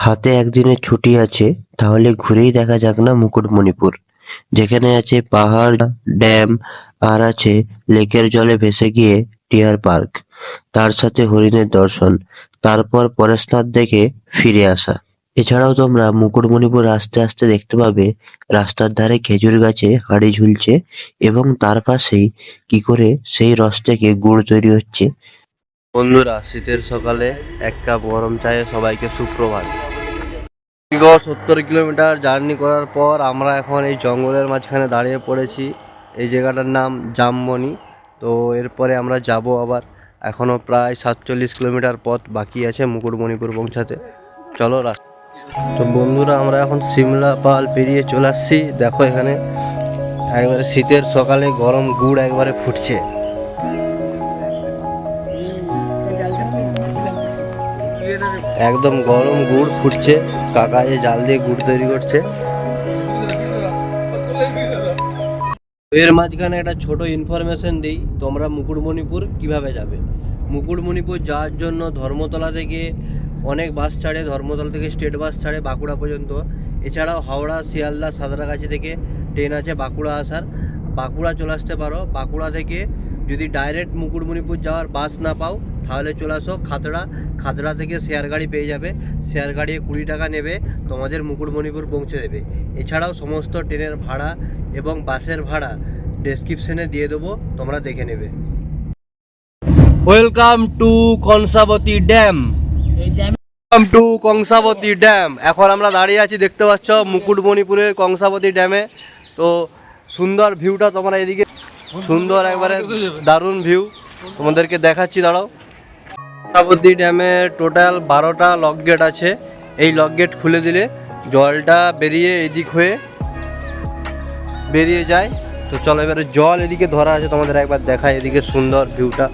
হাতে একদিনের ছুটি আছে, তাহলে ঘুরেই দেখা যাক না মুকুটমণিপুর। যেখানে আছে পাহাড়, ড্যাম, আর আছে লেকের জলে ভেসে গিয়ে ডিয়ার পার্ক। তার সাথে হরিণের দর্শন, তারপর পরেশনাথ দেখে ফিরে আসা। এছাড়াও তোমরা মুকুটমণিপুর আস্তে আস্তে দেখতে পাবে, রাস্তার ধারে খেজুর গাছে হাঁড়ি ঝুলছে এবং তার পাশেই কি করে সেই রস থেকে গুড় তৈরি হচ্ছে। বন্ধুরা, শীতের সকালে এক কাপ গরম চায়ে সবাইকে সুপ্রভাত। দীর্ঘ সত্তর কিলোমিটার জার্নি করার পর আমরা এখন এই জঙ্গলের মাঝখানে দাঁড়িয়ে পড়েছি। এই জায়গাটার নাম জামবনি। তো এরপরে আমরা যাব আবার। এখনও প্রায় সাতচল্লিশ কিলোমিটার পথ বাকি আছে মুকুটমণিপুর পৌঁছাতে। চলো রাস তো বন্ধুরা, আমরা এখন সিমলা পাল পেরিয়ে চলে আসছি। দেখো এখানে, একবারে শীতের সকালে গরম গুড় একবারে ফুটছে। একদম গরম গুড় ফুটছে, কাকা যে জাল দিয়ে গুড় তৈরি করছে। এর মাঝখানে একটা ছোট ইনফরমেশন দিই, তোমরা মুকুটমণিপুর কীভাবে যাবে? মুকুটমণিপুর যাওয়ার জন্য ধর্মতলা থেকে অনেক বাস ছাড়ে, ধর্মতলা থেকে স্টেট বাস ছাড়ে বাঁকুড়া পর্যন্ত। এছাড়াও হাওড়া, শিয়ালদা, সাঁতরাগাছি থেকে ট্রেন আছে বাঁকুড়া আসার। বাঁকুড়া চলে আসতে পারো। বাঁকুড়া থেকে যদি ডাইরেক্ট মুকুটমণিপুর যাওয়ার বাস না পাও তাহলে চলে আসো খাতড়া। খাতড়া থেকে শেয়ার গাড়ি পেয়ে যাবে। শেয়ার গাড়ি কুড়ি টাকা নেবে, তোমাদের মুকুটমণিপুর পৌঁছে দেবে। এছাড়াও সমস্ত ট্রেনের ভাড়া এবং বাসের ভাড়া ডেসক্রিপশনে দিয়ে দেবো, তোমরা দেখে নেবে। Welcome to Kangsabati dam welcome to Kangsabati dam এখন আমরা দাঁড়িয়ে আছি, দেখতে পাচ্ছ মুকুটমণিপুরের কংসাবতী ড্যামে তো সুন্দর ভিউটা তোমরা এদিকে, সুন্দর একবারে দারুণ ভিউ তোমাদেরকে দেখাচ্ছি, দাঁড়াও। কংসাবতী ড্যামে টোটাল বারোটা লক গেট আছে। এই লক গেট খুলে দিলে জলটা বেরিয়ে এদিক হয়ে বেরিয়ে যায়। তো চলো এবারে জল এদিকে ধরা আছে, তোমাদের একবার দেখায় এদিকে সুন্দর ভিউটা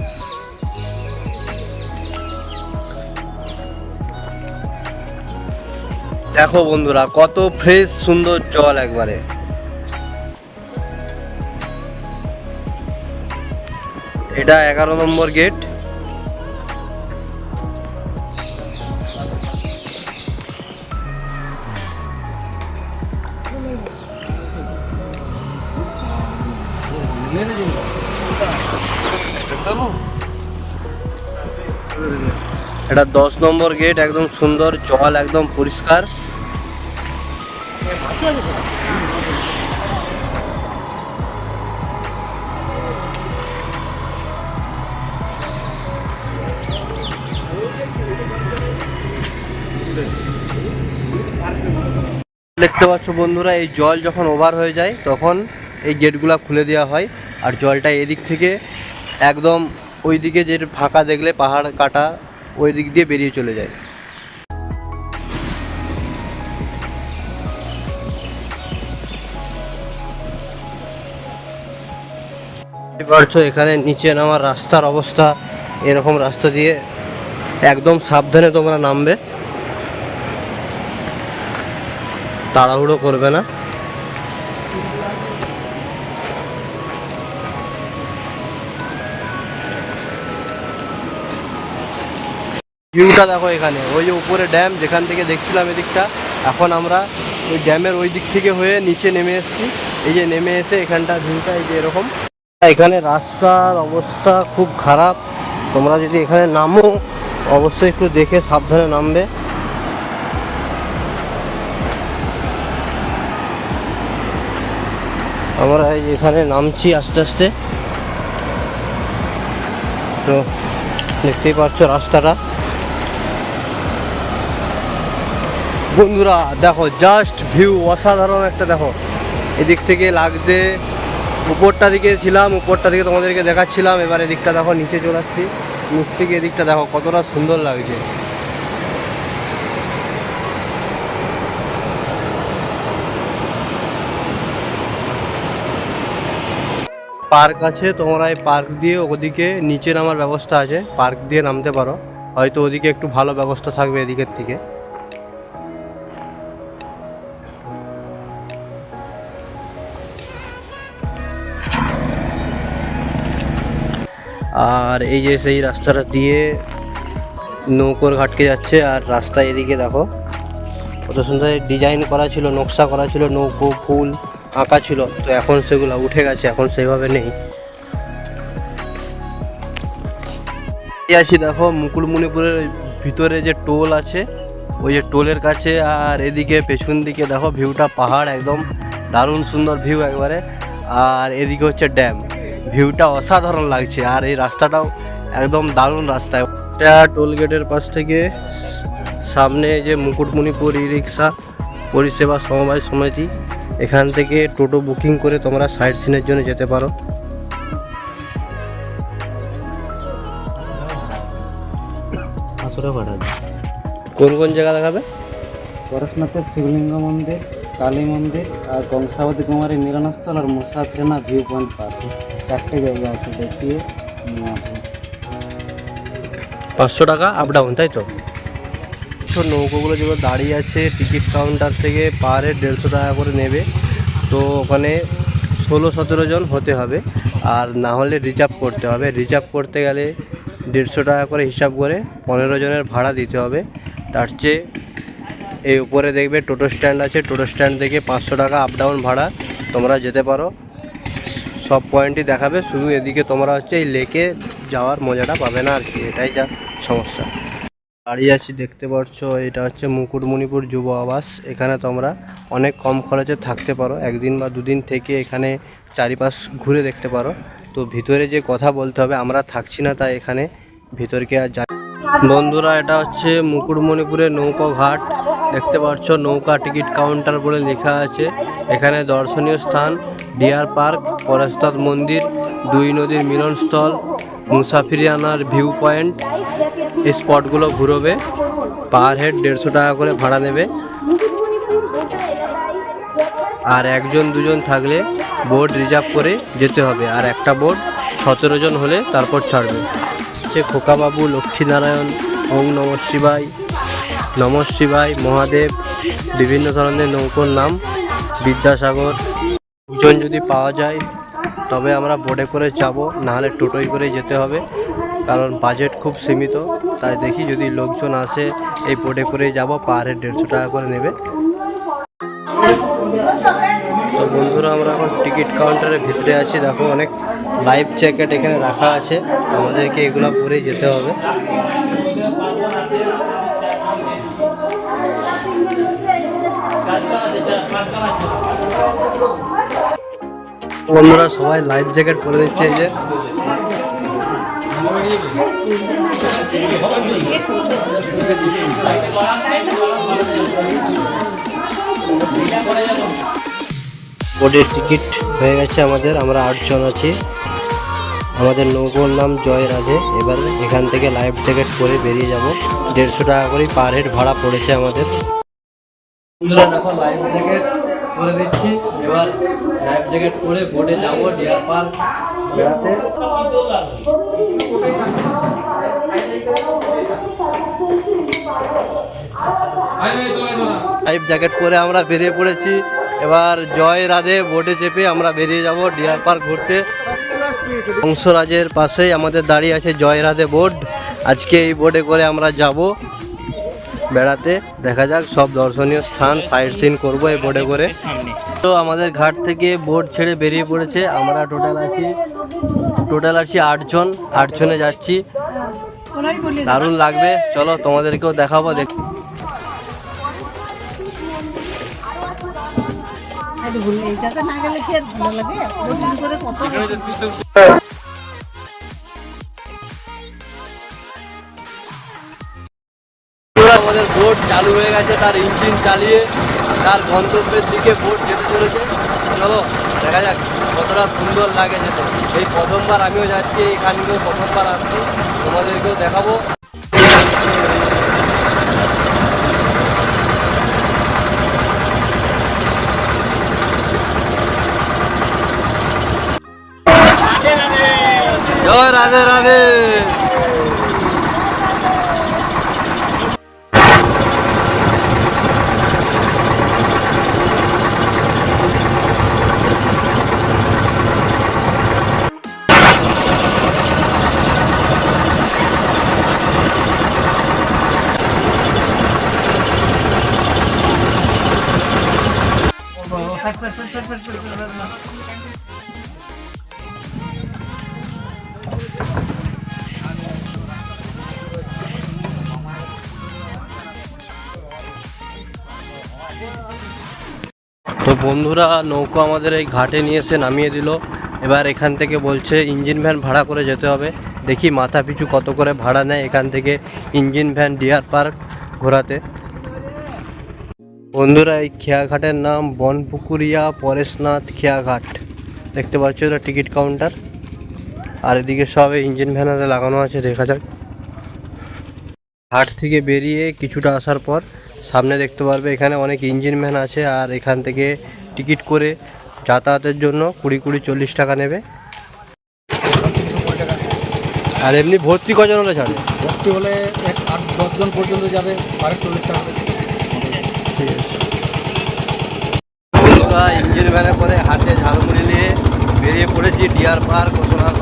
দেখো বন্ধুরা, কত ফ্রেশ সুন্দর জল একবারে। এটা এগারো নম্বর গেট। এটা দশ নম্বর গেট একদম সুন্দর, জল একদম পরিষ্কার। দেখতে পাচ্ছ বন্ধুরা, এই জল যখন ওভার হয়ে যায়, তখন এই গেটগুলো খুলে দেওয়া হয়। আর জলটা এদিক থেকে একদম ওই দিকে যে ফাঁকা দেখলে পাহাড় কাটা ওই দিক দিয়ে বেরিয়ে চলে যায়। পারছ, এখানে নিচে নামার রাস্তার অবস্থা, এরকম রাস্তা দিয়ে একদম সাবধানে তোমরা নামবে। তাড়াহুড়ো করবে না। ভিউটা দেখো এখানে। ওই যে উপরে ড্যাম যেখান থেকে দেখছিলাম এদিকটা, এখন আমরা ওই ড্যামের ওই দিক থেকে হয়ে নিচে নেমে এসেছি। এই যে নেমে এসে এখানটা ভিউটা এই যে এরকম। এখানে রাস্তার অবস্থা খুব খারাপ। তোমরা যদি এখানে নামো, অবশ্যই একটু দেখে সাবধানে নামবে। আমরা এই এখানে নামছি আস্তে আস্তে। তো দেখতেই পাচ্ছ রাস্তাটা। বন্ধুরা, দেখো জাস্ট ভিউ অসাধারণ একটা, দেখো, এদিক থেকে লাগতে উপরটা দিকে ছিলাম, উপরটা দিকে তোমাদেরকে দেখাচ্ছিলাম, এবার এদিকটা দেখো, নিচে চলে আসছি, নিচ থেকে এদিকটা দেখো, কতটা সুন্দর লাগছে। পার্ক আছে, তোমরা এই পার্ক দিয়ে ওদিকে নিচে নামার ব্যবস্থা আছে, পার্ক দিয়ে নামতে পারো, হয়তো ওদিকে একটু ভালো ব্যবস্থা থাকবে এদিকের থেকে। আর এই যে সেই রাস্তাটা দিয়ে নৌকোর ঘাটকে যাচ্ছে আর রাস্তা এদিকে দেখো। কত সুন্দর ডিজাইন করা ছিল, নকশা করা ছিল, নৌকো, ফুল আঁকা ছিল। তো এখন সেগুলো উঠে গেছে, এখন সেইভাবে নেই। আছি দেখো মুকুটমণিপুরের ভিতরে যে টোল আছে, ওই যে টোলের কাছে আর এদিকে পেছন দিকে দেখো ভিউটা পাহাড় একদম দারুণ সুন্দর ভিউ একবারে। আর এদিকে হচ্ছে ড্যাম ভিউটা অসাধারণ লাগছে আর এই রাস্তাটাও একদম দারুণ রাস্তা। এটা টোল গেটের পাশ থেকে সামনে যে মুকুটমণিপুর ই রিক্সা পরিষেবা সমবায় সমিতি এখান থেকে টোটো বুকিং করে তোমরা সাইট সিনের জন্য যেতে পারো। কোন কোন জায়গা দেখাবে? পরশনাথের শিবলিঙ্গ মন্দির। কালী মন্দির আর কংসাবতী কুমারী মিলনস্থল আর মুসাফিরানা ভিউ পয়েন্ট পার্ক চারটে জায়গা আছে দেখিয়ে নিয়ে আসব। পাঁচশো টাকা আপ ডাউন তাই তো? তো নৌকোগুলো যেগুলো দাঁড়িয়ে আছে টিকিট কাউন্টার থেকে পারে দেড়শো টাকা করে নেবে। তো ওখানে ষোলো সতেরো জন হতে হবে। আর না হলে রিজার্ভ করতে হবে। রিজার্ভ করতে গেলে দেড়শো টাকা করে হিসাব করে পনেরো জনের ভাড়া দিতে হবে। তার চেয়ে এই উপরে দেখবে টোটো স্ট্যান্ড আছে, টোটো স্ট্যান্ড থেকে পাঁচশো টাকা আপ ডাউন ভাড়া তোমরা যেতে পারো। সব পয়েন্টই দেখাবে, শুধু এদিকে তোমরা হচ্ছে এই লেকে যাওয়ার মজাটা পাবে না আর কি, এটাই যা সমস্যা। দাঁড়িয়ে আছি, দেখতে পাচ্ছ এটা হচ্ছে মুকুটমণিপুর যুব আবাস, এখানে তোমরা অনেক কম খরচে থাকতে পারো, একদিন বা দুদিন থেকে এখানে চারিপাশ ঘুরে দেখতে পারো। তো ভিতরে যে কথা বলতে হবে, আমরা থাকছি না তাই এখানে, ভিতরকে আর বন্ধুরা, এটা হচ্ছে মুকুটমণিপুরের নৌকা ঘাট। দেখতে পাচ্ছ, নৌকা টিকিট কাউন্টার বলে লেখা আছে। এখানে দর্শনীয় স্থান, ডিয়ার পার্ক পরেশনাথ মন্দির, দুই নদীর মিলনস্থল মুসাফিরিয়ানার ভিউ পয়েন্ট। এই স্পটগুলো ঘুরবে, পার হেড দেড়শো টাকা করে ভাড়া নেবে। আর একজন, দুজন থাকলে বোর্ড রিজার্ভ করে যেতে হবে। আর একটা বোর্ড সতেরো জন হলে তারপর ছাড়বে। হচ্ছে খোকাবাবু, লক্ষ্মীনারায়ণ, ওং নম শিবাই নম শিবাই মহাদেব, বিভিন্ন ধরনের নৌকোর নাম, বিদ্যাসাগর। দুজন যদি পাওয়া যায়, তবে আমরা বোটে করে যাব, নাহলে টোটোয় করে যেতে হবে, কারণ বাজেট খুব সীমিত। তাই দেখি যদি লোকজন আসে, এই বোটে করে যাব, পার হেড দেড়শো টাকা করে নেবে। তো বন্ধুরা, আমরা এখন টিকিট কাউন্টারের ভিতরে আছি। দেখো, অনেক লাইফ জ্যাকেট এখানে রাখা আছে। আমাদেরকে এগুলো পরেই যেতে হবে। বন্ধুরা, সবাই লাইফ জ্যাকেট পরে দিচ্ছে এই যে। বোর্ডের টিকিট হয়ে গেছে আমাদের, আমরা আটজন আছি। আমাদের নৌকোর নাম জয় রাধে এবার এখান থেকে লাইফ জ্যাকেট পরে বেরিয়ে যাব। দেড়শো টাকা করে পার হেড ভাড়া পড়েছে আমাদের। দেখো লাইফ জ্যাকেট পরে দিচ্ছি। এবার লাইফ জ্যাকেট পরে বোটে যাব ডিয়ার পার্ক বেড়াতে। লাইফ জ্যাকেট পরে আমরা বেরিয়ে পড়েছি। এবার জয় রাধে বোটে চেপে আমরা বেরিয়ে যাব ডিয়ার পার্ক ঘুরতে। হংসরাজের পাশেই আমাদের দাঁড়িয়ে আছে জয় রাধে বোট আজকে এই বোটে করে আমরা যাব। বেড়াতে। দেখা যাক, সব দর্শনীয় স্থান সাইট সিন করব এই বোটে করে। তো আমাদের ঘাট থেকে বোট ছেড়ে বেরিয়ে পড়েছে। আমরা টোটাল আছি টোটাল আছি আটজন। আটজনে যাচ্ছি। দারুণ লাগবে। চলো তোমাদেরকেও দেখাবো, দেখ না গেলে কি লাগে? চালু হয়ে গেছে, তার ইঞ্জিন চালিয়ে, তার গন্তব্যের দিকে বোট যেতে চলেছে। চলো, দেখা যাক কতটা সুন্দর লাগে যেতে। এই প্রথমবার আমিও যাচ্ছি এখানকেও প্রথমবার আসছি তোমাদেরকেও দেখাবো। রাধে রাধে। বন্ধুরা নৌকো আমাদের এই ঘাটে নিয়ে এসে নামিয়ে দিল। এবার এখান থেকে বলছে, ইঞ্জিন ভ্যান ভাড়া করে যেতে হবে। দেখি মাথা পিছু কত করে ভাড়া নেয় এখান থেকে ইঞ্জিন ভ্যান ডিয়ার পার্ক ঘোরাতে। বন্ধুরা, এই খেয়াঘাটের নাম বনপুকুরিয়া পরেশনাথ খেয়াঘাট দেখতে পাচ্ছ এটা টিকিট কাউন্টার। আর এদিকে সব ইঞ্জিন ভ্যানারে লাগানো আছে, দেখা যাক। ঘাট থেকে বেরিয়ে কিছুটা আসার পর সামনে দেখতে পারবে এখানে অনেক ইঞ্জিন ভ্যান আছে, আর এখান থেকে টিকিট করে যাতায়াতের জন্য কুড়ি কুড়ি চল্লিশ টাকা নেবে। আর এমনি ভর্তি কজন হলে যাবে? ভর্তি হলে এক আট দশজন পর্যন্ত যাবে আরেক চল্লিশ টাকা ঠিক আছে। ইঞ্জিন ভ্যানে করে হাতে ঝালমুড়ি নিয়ে বেরিয়ে পড়েছি ডিয়ার পার্ক সোনার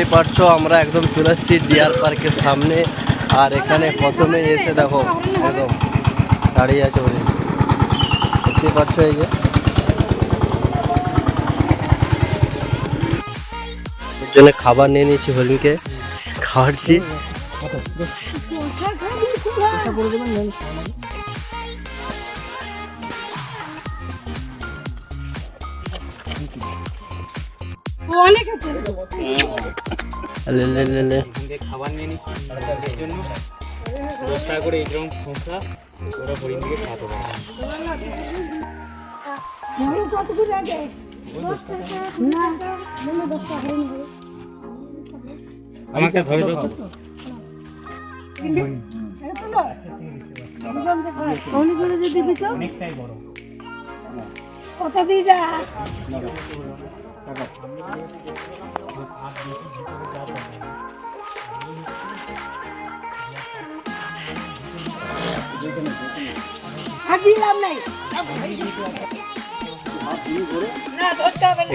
তো দেখতেই পাচ্ছ আমরা একদম চলে এসেছি ডিয়ার পার্কের সামনে। আর এখানে প্রথমে এসে দেখো, একদম দাঁড়িয়ে আছে বলে। দেখতে পাচ্ছ এই যে। জন্য খাবার নিয়ে নিয়েছি হরিণকে। খাওয়াচ্ছি। অনেক আছে। লে লে লে লে খাবার নিয়ে নিচ্ছি। তাদের জন্য দশ টাকা করে এইরকম সংস্থা ওরা হরিণ থেকে খাওয়াতে পারে কতগুলো আগে না দশ টাকা। আমাকে ধরে দাও। অনেক করে যদি দিবি তো অনেকটাই বড় কত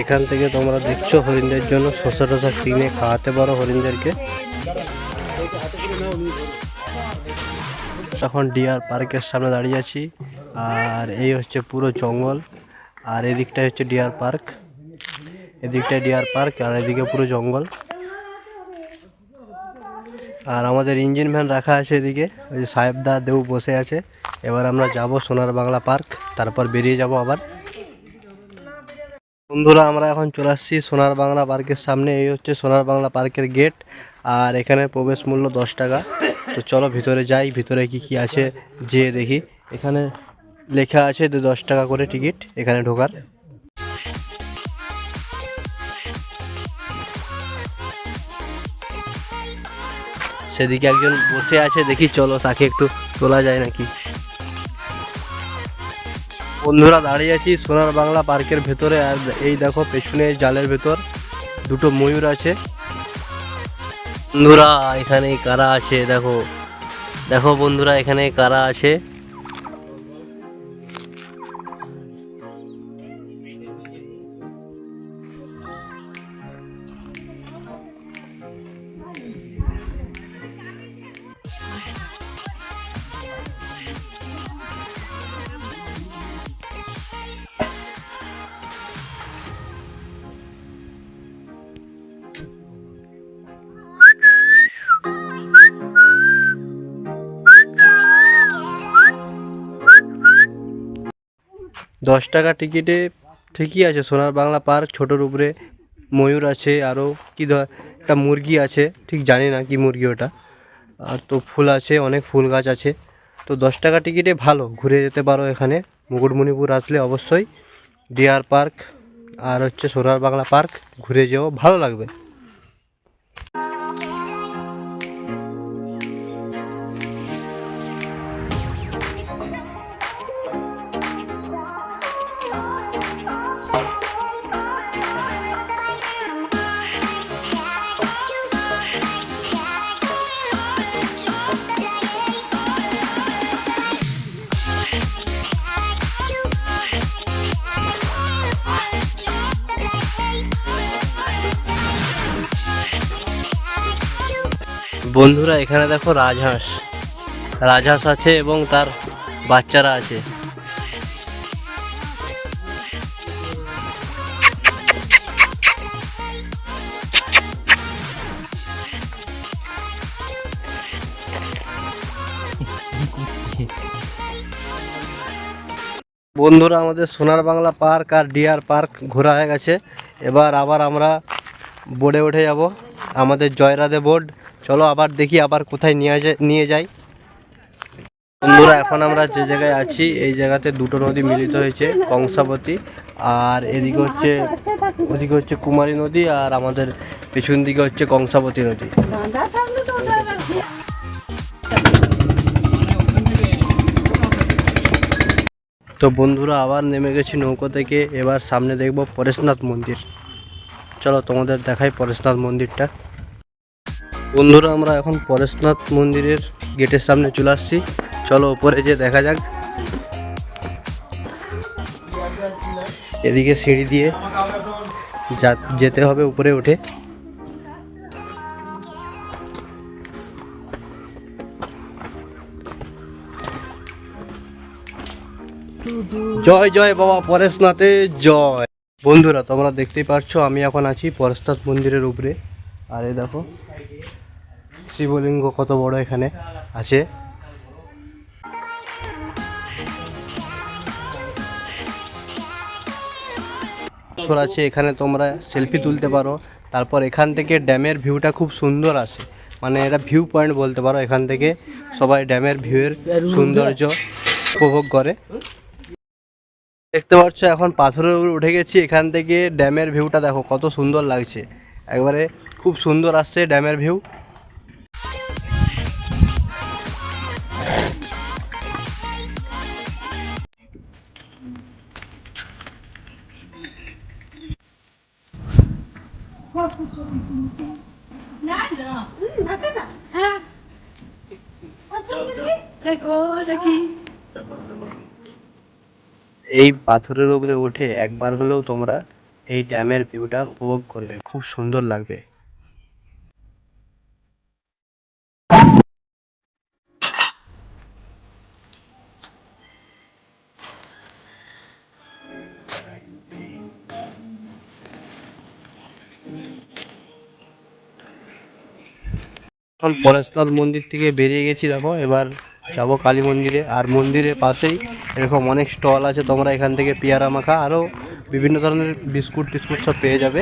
এখান থেকে তোমরা দেখছ হরিণদের জন্য টসা কিনে খাওয়াতে পারো হরিণদেরকে। তখন ডিয়ার পার্কের সামনে দাঁড়িয়ে আছি, আর এই হচ্ছে পুরো জঙ্গল, আর এদিকটাই হচ্ছে ডিয়ার পার্ক। এদিকটায় ডিয়ার পার্ক আর এদিকে পুরো জঙ্গল। আর আমাদের ইঞ্জিন ভ্যান রাখা আছে এদিকে, ওই যে সাহেবদা দেউ বসে আছে। এবার আমরা যাব সোনার বাংলা পার্ক, তারপর বেরিয়ে যাব আবার। বন্ধুরা, আমরা এখন চলে আসছি সোনার বাংলা পার্কের সামনে, এই হচ্ছে সোনার বাংলা পার্কের গেট, আর এখানে প্রবেশ মূল্য দশ টাকা। তো চলো ভিতরে যাই, ভিতরে কি কি আছে, যেয়ে দেখি। এখানে লেখা আছে দশ টাকা করে টিকিট, এখানে ঢোকার। সেদিকে একজন বসে আছে, দেখি চলো তাকে একটু তোলা যায় নাকি। বন্ধুরা দাঁড়িয়ে আছি সোনার বাংলা পার্কের ভেতরে, আর এই দেখো পেছনে জালের ভেতর দুটো ময়ূর আছে। বন্ধুরা, এখানে কারা আছে? দেখো দেখো বন্ধুরা, এখানে কারা আছে? দশ টাকা টিকিটে ঠিকই আছে, সোনার বাংলা পার্ক ছোটোর উপরে ময়ূর আছে আরও কি ধর, একটা মুরগি আছে, ঠিক জানি না কি মুরগি ওটা। আর তো ফুল আছে, অনেক ফুল গাছ আছে। তো দশ টাকা টিকিটে ভালো, ঘুরে যেতে পারো এখানে। মুকুটমণিপুর আসলে অবশ্যই ডিয়ার পার্ক আর হচ্ছে সোনার বাংলা পার্ক ঘুরে যেও, ভালো লাগবে। বন্ধুরা, এখানে দেখো রাজহাঁস। রাজহাঁস আছে এবং তার বাচ্চারা আছে। বন্ধুরা, আমাদের সোনার বাংলা পার্ক আর ডিয়ার পার্ক ঘোরা হয়ে গেছে। এবার আবার আমরা বোর্ডে উঠে যাব। আমাদের জয়রাধে বোর্ড চলো আবার দেখি আবার কোথায় নিয়ে যায় নিয়ে যাই। বন্ধুরা, এখন আমরা যে জায়গায় আছি, এই জায়গাতে দুটো নদী মিলিত হয়েছে, কংসাবতী, আর এদিকে হচ্ছে ওদিকে হচ্ছে কুমারী নদী, আর আমাদের পেছন দিকে হচ্ছে কংসাবতী নদী। তো বন্ধুরা, আবার নেমে গেছি নৌকো থেকে, এবার সামনে দেখব পরেশনাথ মন্দির। চলো তোমাদের দেখাই পরেশনাথ মন্দিরটা। বন্ধুরা, আমরা এখন পরেশনাথ মন্দিরের গেটের সামনে চলে আসছি। চলো উপরে যে দেখা যাক। এদিকে সিঁড়ি দিয়ে যেতে হবে উপরে উঠে। জয় জয় বাবা পরেশনাথে, জয়। বন্ধুরা, তোমরা দেখতেই পারছ, আমি এখন আছি পরেশনাথ মন্দিরের উপরে। আরে দেখো শিবলিঙ্গ কত বড় এখানে আছে? আছে, এখানে তোমরা সেলফি তুলতে পারো। তারপর এখান থেকে ড্যামের ভিউটা খুব সুন্দর আসে মানে এটা ভিউ পয়েন্ট বলতে পারো এখান থেকে। সবাই ড্যামের ভিউয়ের সৌন্দর্য উপভোগ করে। দেখতে পাচ্ছ, এখন পাথরের উপর উঠে গেছি। এখান থেকে ড্যামের ভিউটা দেখো, কত সুন্দর লাগছে। একবারে খুব সুন্দর আসছে ড্যামের ভিউ এই পাথরের উপরে উঠে একবার হলেও তোমরা এই ড্যামের ভিউটা উপভোগ করবে। খুব সুন্দর লাগবে। এখন পরেশনাথ মন্দির থেকে বেরিয়ে গেছি দেখো, এবার যাব কালী মন্দিরে। আর মন্দিরের পাশেই এরকম অনেক স্টল আছে, তোমরা এখান থেকে পেয়ারা মাখা আরও বিভিন্ন ধরনের বিস্কুট টিস্কুট সব পেয়ে যাবে।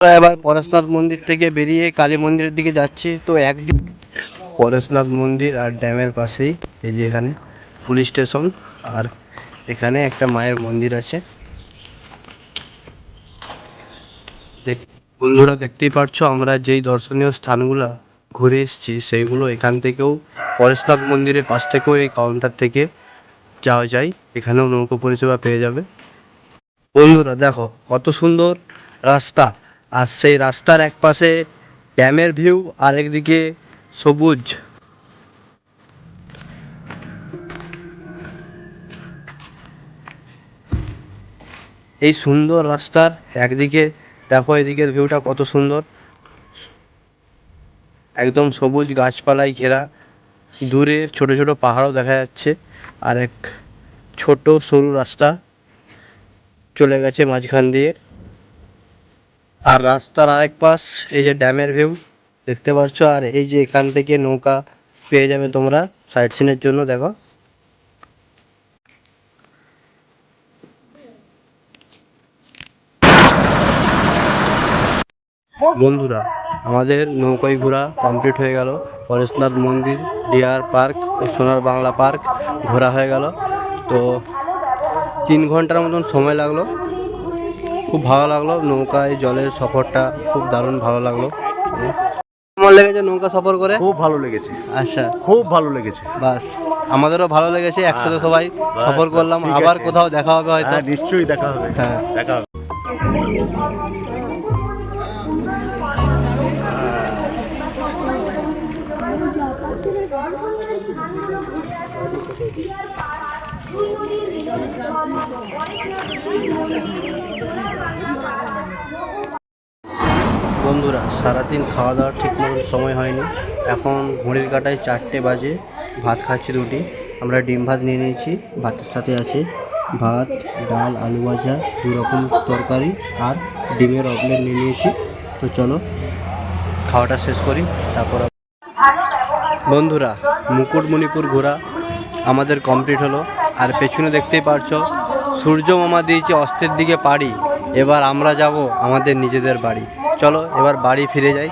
এবার পরেশনাথ মন্দির থেকে বেরিয়ে কালী মন্দিরের দিকে যাচ্ছি। তো একদিন পরেশনাথ মন্দির আর ড্যামের পাশেই, এই যে এখানে পুলিশ স্টেশন, আর এখানে একটা মায়ের মন্দির আছে দেখ- বন্ধুরা দেখতেই পারছ, আমরা যেই দর্শনীয় স্থানগুলো ঘুরে এসেছি, সেইগুলো এখান থেকেও পরেশনাথ মন্দিরের পাশ থেকেও এই কাউন্টার থেকে যাওয়া যায়। এখানেও নৌকো পরিষেবা পেয়ে যাবে। বন্ধুরা দেখো, কত সুন্দর রাস্তা। আর সেই রাস্তার এক পাশে ড্যামের ভিউ, আর একদিকে সবুজ। এই সুন্দর রাস্তার একদিকে দেখো এদিকের ভিউটা কত সুন্দর। একদম সবুজ গাছপালায় ঘেরা। দূরে ছোট ছোট পাহাড়ও দেখা যাচ্ছে। আর এক ছোট সরু রাস্তা চলে গেছে মাঝখান দিয়ে। আর রাস্তার আরেক পাশ, এই যে ড্যামের ভিউ দেখতে পাচ্ছ? আর এই যে এখান থেকে নৌকা পেয়ে যাবে তোমরা সাইড সিনের জন্য, দেখো। বন্ধুরা আমাদের নৌকায় ঘোরা কমপ্লিট হয়ে গেল। পরেশনাথ মন্দির ডিয়ার পার্ক ও সোনার বাংলা পার্ক ঘোরা হয়ে গেল। তো তিন ঘণ্টার মতন সময় লাগল। খুব ভালো লাগল নৌকায় জলের সফরটা খুব দারুণ ভালো লাগল। কেমন লেগেছে নৌকা সফর করে? খুব ভালো লেগেছে। আচ্ছা। খুব ভালো লেগেছে। বাস আমাদেরও ভালো লেগেছে একসাথে সবাই সফর করলাম। আবার কোথাও দেখা হবে হয়তো। হ্যাঁ নিশ্চয়ই দেখা হবে। হ্যাঁ। দেখা হবে। বন্ধুরা, সারাদিন খাওয়া দাওয়ার ঠিক মতন সময় হয়নি। এখন ঘড়ির কাটায় চারটে বাজে, ভাত খাচ্ছি দুটি আমরা ডিম ভাত নিয়ে নিয়েছি, ভাতের সাথে আছে ভাত, ডাল, আলু ভাজা দু রকম তরকারি আর ডিমের অমলেট নিয়ে নিয়েছি। তো চলো, খাওয়াটা শেষ করি, তারপর বন্ধুরা, মুকুটমণিপুর ঘোরা আমাদের কমপ্লিট হলো। আর পেছনে দেখতেই পারছ, সূর্য মামা দিয়েছে অস্তের দিকে পাড়ি। এবার আমরা যাব আমাদের নিজেদের বাড়ি। চলো, এবার বাড়ি ফিরে যাই।